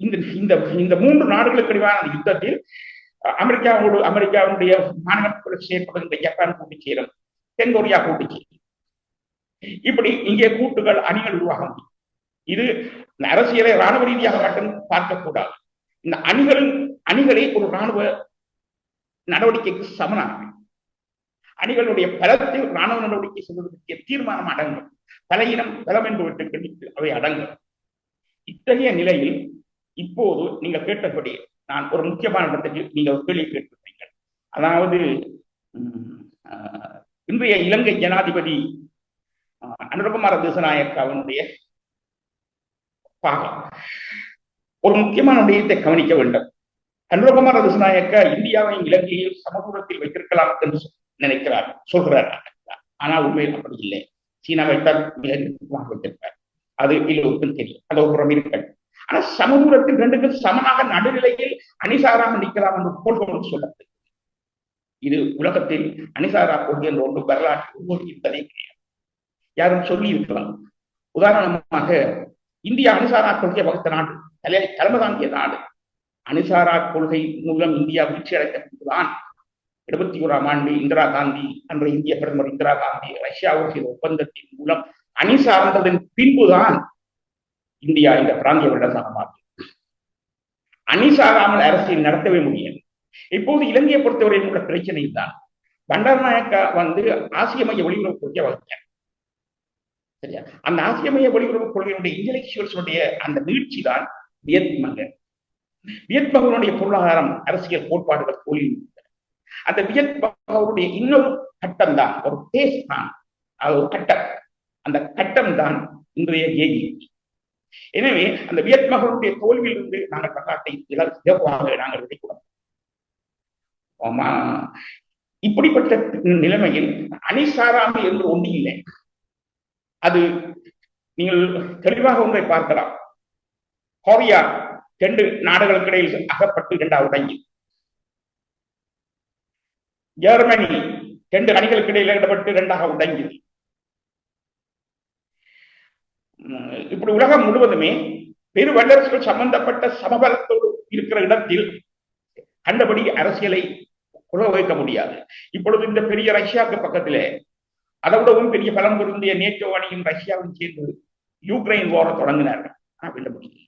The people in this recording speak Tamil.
இந்த இந்த இந்த மூன்று நாடுகளுக்கு இடையிலான யுத்தத்தில் அமெரிக்காவோடு அமெரிக்காவுடைய மாநிலத்தில் செயற்படுகின்ற ஜப்பான் கூட்டு சேரும் தென்கொரியா கூட்டு சேரும் இப்படி இங்கே கூட்டுகள் அணிகள் உருவாக முடியும். இது அரசியலை ராணுவ ரீதியாக மட்டும் பார்க்கக்கூடாது. இந்த அணிகளின் அணிகளை ஒரு ராணுவ நடவடிக்கைக்கு சமனானவை. அணிகளுடைய பலத்தில் ராணுவ நடவடிக்கை செய்வதற்கு தீர்மானம் அடங்கும். பல இனம் பலம் என்பவற்றுக்கு அவை அடங்கும். இத்தகைய நிலையில் இப்போது நீங்க கேட்டபடி நான் ஒரு முக்கியமான இடத்துக்கு நீங்க ஒரு கேள்வி கேட்டிருப்பீங்கள் அதாவது இன்றைய இலங்கை ஜனாதிபதி அனுரகுமார திசநாயக்காவினுடைய பாகம். ஒரு முக்கியமான விடயத்தை கவனிக்க வேண்டும். அனுரகுமார தேசநாயக்க இந்தியாவையும் இலங்கையில் சமதூரத்தில் வைத்திருக்கலாம் என்று நினைக்கிறார் சொல்கிறார். ஆனால் உண்மையில் அப்படி இல்லை. சீனாவை தான் மிக நெருக்கமாக வைத்திருப்பார். அது எல்லோருக்கும் தெரியும். அது ஒரு புறம் இருக்கட்டும். ஆனா சமதூரத்தில் ரெண்டுக்கும் சமமாக நடுநிலையில் அணிசாராக நிற்கலாம் என்று போட்டோடு சொல்லப்படுகிறது. இது உலகத்தில் அணிசாரா கொள்கை என்ற ஒன்று வரலாற்று இருப்பதே கிடையாது. யாரும் சொல்லி இருக்கலாம் உதாரணமாக இந்தியா அனுசாரா கொள்கை வகுத்த நாடு தலை தலைமை தாங்கிய நாடு. அணுசாரா கொள்கை மூலம் இந்தியா வீழ்ச்சி அடைத்ததான் இருபத்தி ஓராம் ஆண்டு இந்திரா காந்தி அன்றைய இந்திய பிரதமர் இந்திரா காந்தி ரஷ்யாவோடு ஒப்பந்தத்தின் மூலம் அணி சார்ந்ததன் பின்புதான் இந்தியா இந்த பிராந்திய வல்லரசாக மாற்றி அணிசாகாமல் அரசியல் நடத்தவே முடியாது. இப்போது இலங்கையை பொறுத்தவரை உள்ள பிரச்சனை தான். பண்டாரநாயக்கா வந்து ஆசிய மைய வெளியுறவு கொள்கையை வகுத்தார் சரியா? அந்த ஆசிய மைய வெளியுறவு கொள்கையினுடைய இன்டெலெக்சுவல்ஸுடைய அந்த வீழ்ச்சி தான் வியத்மக வியத்மகனுடைய பொருளாதாரம் அரசியல் கோட்பாடுகள் தோல்வி அந்த வியத்மகனுடைய இன்னொரு கட்டம் தான் ஒரு பேஸ் தான் அது ஒரு கட்டம். அந்த கட்டம் தான் இன்றைய ஏகி எனவே அந்த வியத்மகனுடைய தோல்வியிலிருந்து நாங்கள் வரலாற்றை இலகுவாக நாங்கள் விதைக்கூடாது ஆமா. இப்படிப்பட்ட நிலைமையில் அணிசாராமை என்று ஒன்று இல்லை. அது நீங்கள் தெளிவாக ஒன்றை பார்க்கலாம். கோரியா ரெண்டு நாடுகளுக்கு இடையில் அகப்பட்டு இரண்டாவது உடங்கி ஜெர்மனி ரெண்டு அணிகளுக்கு இடையில் இடப்பட்டு இரண்டாக உடங்கியது இப்படி உலகம் முழுவதுமே பெரு வல்லரசுகள் சம்பந்தப்பட்ட சமபலத்தோடு இருக்கிற இடத்தில் கண்டபடி அரசியலை குழ வைக்க முடியாது. இப்பொழுது இந்த பெரிய ரஷ்யாவுக்கு பக்கத்திலே அதோடவும் விடவும் பெரிய பலம் பொருந்திய நேட்டோ அணியும் ரஷ்யாவும் சேர்ந்து யூக்ரைன் போர தொடங்கினார்கள். ஆனா வெல்ல முடியல.